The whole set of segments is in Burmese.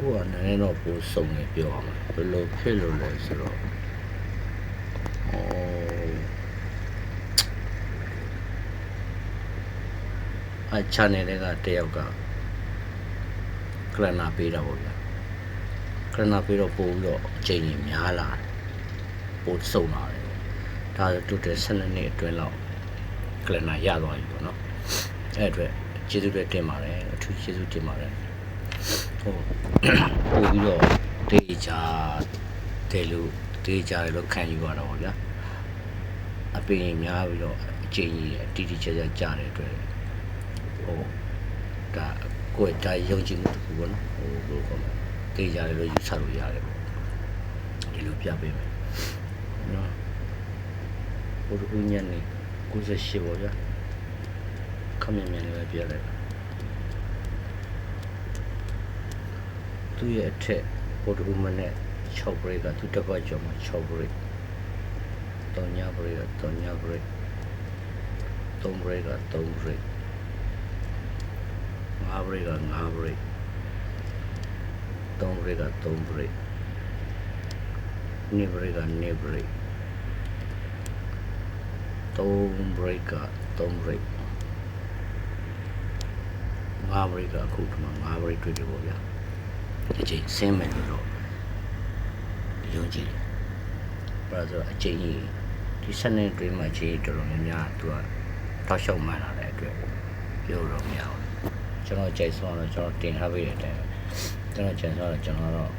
အခုကနည်းနည်းတော့ပိုစုံနေပြောအောင်ဘယ်လိုဖြစ်လို့လဲဆိုတော့ဟောအချန်နယ်တွေကတယောက်ကကလနာပေးတာပေါ့ဗျာကလနာပေးတော့ပို့ပြီးတော့အချိန်ကြီးများလာတယ်ပို့စုံလာတယ်ဒါဆိုတူတယ်12နှစ်အတွင်းလောက်ကလနာရသွားပြီပေါ့နော်အဲ့အတွက်ကျေးဇူးတွေတင်ပါတယ်အထူးကျေးဇူးတင်ပါတယ် ဟုတ်ပို့ပြီးတော့ဒေချာတယ်လို့ဒေချာတယ်လို့ခံယူရတာပေါ့ဗျာအပင်များပြီးတော့အချိန်ကြီးအတီးတီးချာချာကြားတဲ့အတွက်ဟိုဒါကိုယ်တိုင်ယုံကြည်မှုတစ်ခုပေါ့နော်ဟိုဘယ်လိုခေါ်မလဲဒေချာတယ်လို့ယူဆလို့ရတယ်ပေါ့ဒီလိုပြပေးမယ်နော်ဘုရားညနေ98ပေါ့ဗျာခမင်းမြန်လေးပဲပြလိုက် သူ့ရဲ့အထက်ဗုဒ္ဓဘုမနဲ့6 break ကသူတစ်ပတ်ကျော်မှာ6 break တောင်ည break ကတောင်ည break 3 break က3 break 5 break က5 break 3 break က3 break 2 break က2 break 3 break က3 break 5 break ကအခုဒီမှာ5 break တွေ့တယ်ပေါ့ဗျာ အချိန်ဆင်းမယ်လို့တော့ယုံကြည်တယ်။ဘာလို့လဲဆိုတော့အချိန်ကြီးဒီစနစ်တွင်းမှာအချိန်ကြီးတော်တော်များများသူကတောက်လျှောက်မှန်လာတဲ့အတွက်ပြောတော့မရဘူး။ကျွန်တော်ကြိုက်ဆုံးတော့ကျွန်တော်တင်ထားပေးတဲ့အတိုင်းပဲကျွန်တော်ကြိုက်ဆုံးတော့ကျွန်တော်တော့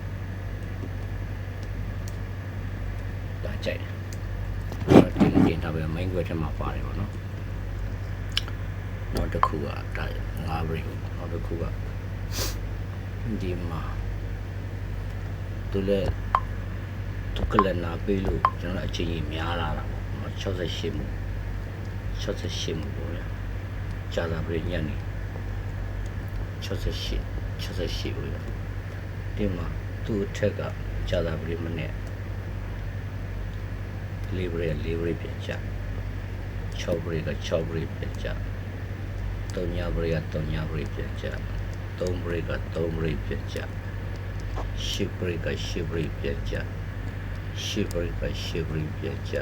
ဒါကြိုက်တယ်။ကျွန်တော်တင်တင်ထားပေးမိုင်းခွဲထဲမှာပါတယ်ပေါ့နော်။နောက်တစ်ခုကဒါ၅ break နောက်တစ်ခုက ဒီမှာသူလည်းသူကလည်းနာပေးလို့ကျွန်တော်အချိန်ကြီးများလာတာပေါ့68မှု68မှုပေါ့လေကြာတာပြညနေ68 68ပေါ့လေဒီမှာသူ့အထက်ကကြာတာပြမနဲ့လေးဘရလေးဘရပြန်ကြ6ဘရက6ဘရပြန်ကြ3ညဘရက3ညဘရပြန်ကြ 3 break က3 break ပြတ်ကြ10 break က10 break ပြတ်ကြ10 break က10 break ပြတ်ကြ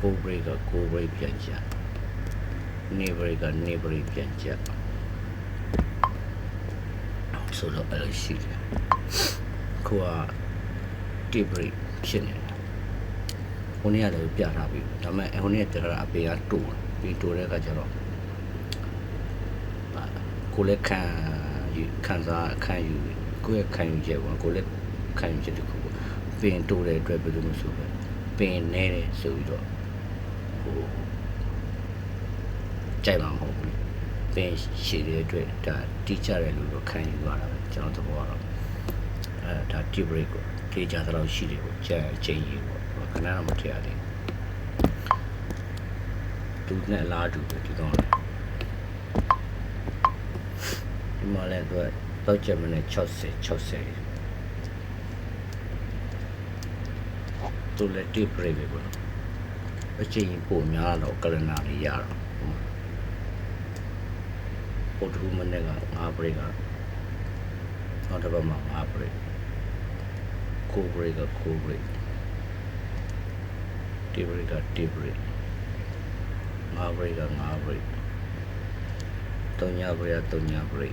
9 break က9 break ပြတ်ကြ2 break က2 break ပြတ်ကြဆိုတော့အဲ့လိုရှိတယ်ခုက1 break ဖြစ်နေတယ်ဟိုနေ့ကလည်းပြထားပြီဒါပေမဲ့ဟိုနေ့ကပြထားတာအပေကတူတယ်ပြီးတူတဲ့အခါကျတော့ ကိုလည်းခံယူခံစားခံယူကိုယ့်ရဲ့ခံယူချက်ပေါ့ကိုယ်လည်းခံယူချက်တစ်ခုပေါ့ပင်တိုးတဲ့အတွက်ဘယ်လိုမှဆိုပဲပင်နေတယ်ဆိုပြီးတော့ဟိုကြိုက်မှာမဟုတ်ဘူးပင်ရှည်တဲ့အတွက်ဒါတီးကြတယ်လို့တော့ခံယူရတာပဲကျွန်တော်သဘောကတော့အဲဒါ tea break ကိုထေးကြသလောက်ရှိတယ်ပေါ့ကြာအချိန်ကြီးပေါ့ခဏတော့မထည့်ရသေးဘူးသူနဲ့အလားတူပဲဒီကောင်လည်း ဒီမှာလည်းသူကတော့ကျမနဲ့60 60သူလည်းတိပရိပဲပေါ့နော်အချိန်ပိုများတော့ကလနာလေးရတော့ဟိုတူမနဲ့က5ပရိကနောက်တစ်ပတ်မှာ5ပရိကိုပရိကကိုပရိတိပရိကတိပရိ5ပရိက5ပရိ တုံညာပရိကတုံညာပရိ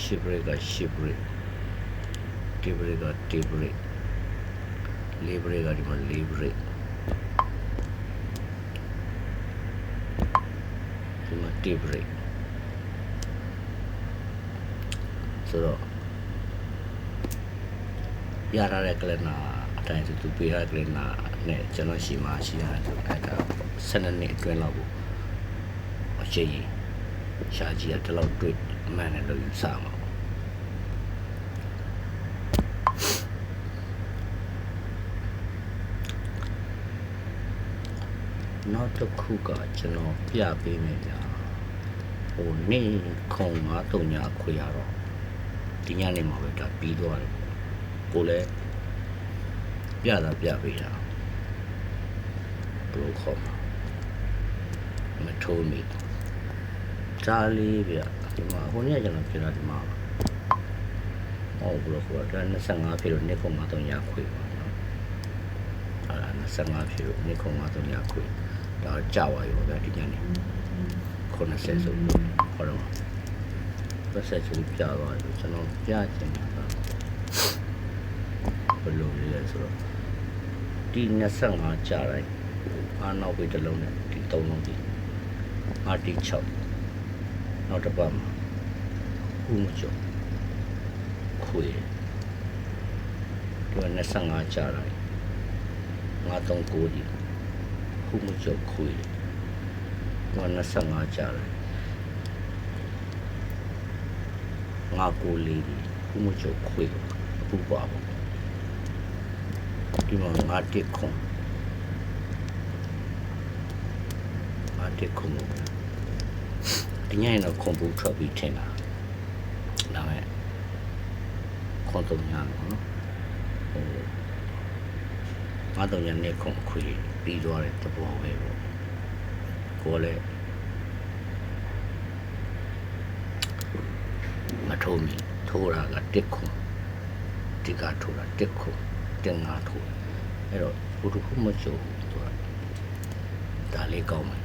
ရှစ်ဘရိတ်ကရှစ်ဘရိတ်တီဘရိတ်ကတီဘရိတ်လေးဘရိတ်ကဒီမှာလေးဘရိတ်ဒီမှာတီဘရိတ်ဆိုတော့ရရတဲ့ကလနာအတိုင်းသူပေးရတဲ့ကလနာနဲ့ကျွန်တော်ရှိမှရှိရတယ်ဆိုအဲ့ဒါ12နှစ်အတွင်းလောက်ကိုအချိန်ကြီး ရှားကြီးကဒီလောက်တွေ့မှန်တယ်လို့ယူဆမှာပေါ့နောက်တစ်ခုကကျွန်တော်ပြပေးမယ်ဗျာဟိုနေခုံငါတုံညာခွေရတော့ဒီညနေမှာပဲဒါပြီးသွားတယ်ကိုလည်းပြတာပြပေးတာဘယ်လိုခေါ်မှာမထိုးမိ ကြားလေးဗျဒီမှာဟိုနေ့ကကျွန်တော်ပြောတာဒီမှာပါဟုတ်ဘူးလို့ခေါ်တာ25ဖြစ်လို့နှစ်ခုမှ300ခွေပါနော်အဲ့ဒါ25ဖြစ်လို့နှစ်ခုမှ300ခွေဒါကြာပါရောဗျာဒီညနေ90ဆိုလို့ဟောတော့ပတ်ဆက်ချူကြာသွားတယ်ကျွန်တော်ကြားချင်တာကဘယ်လိုလဲဆိုတော့ဒီ25ကြာတိုင်းအာနောက်ပြီးတစ်လုံးနဲ့ဒီ3လုံးဒီအာတီ6 နောက်တစ်ပတ်မှာဦးမကျော်ခွေဒီ25ကြာတိုင်း939ဒီဦးမကျော်ခွေဒီ25ကြာတိုင်းငါကိုလေးဒီဦးမကျော်ခွေပူပါဘူးဒီမှာငါတစ်ခွန်ငါတစ်ခွန် ဒီညရင်တော့ခွန်ပူထွက်ပြီးထင်တာဒါမဲ့ခွန်တုံညာနော်ဟိုငါတုံညာနဲ့ခွန်ခွေပြီးသွားတဲ့သဘောပဲပေါ့ကိုလည်းမထိုးမီထိုးတာကတစ်ခုဒီကထိုးတာတစ်ခုတင်ငါထိုးအဲ့တော့ဘုဒ္ဓခုမချိုးဘူးသူကဒါလေးကောင်းမယ်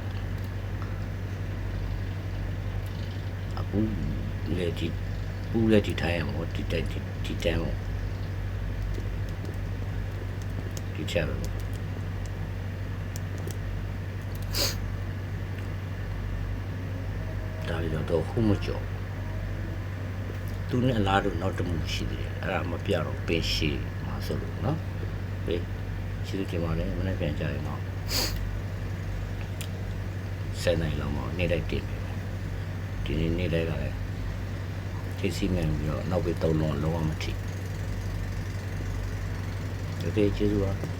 အခုလေဒီပူလေဒီထိုင်ရမို့ဒီတိုင်ဒီဒီတိုင်မို့ဒီချက်ပဲဒါလေးတော့ခုမချိုးသူနဲ့အလားတူနောက်တစ်မှုရှိသေးတယ်အဲ့ဒါမပြတော့ပင်ရှိမှာဆိုလို့နော်ဟေးရှိသူတင်ပါလေမနေ့ပြန်ကြရင်တော့ဆယ်နိုင်လောက်မှနေလိုက်တင်ပြီ ဒီနေ့နေလိုက်ကလည်းထိစီမြန်ပြီးတော့နောက်ပြီးသုံးလုံးလုံးဝမထိဒီကျေးဇူးပါ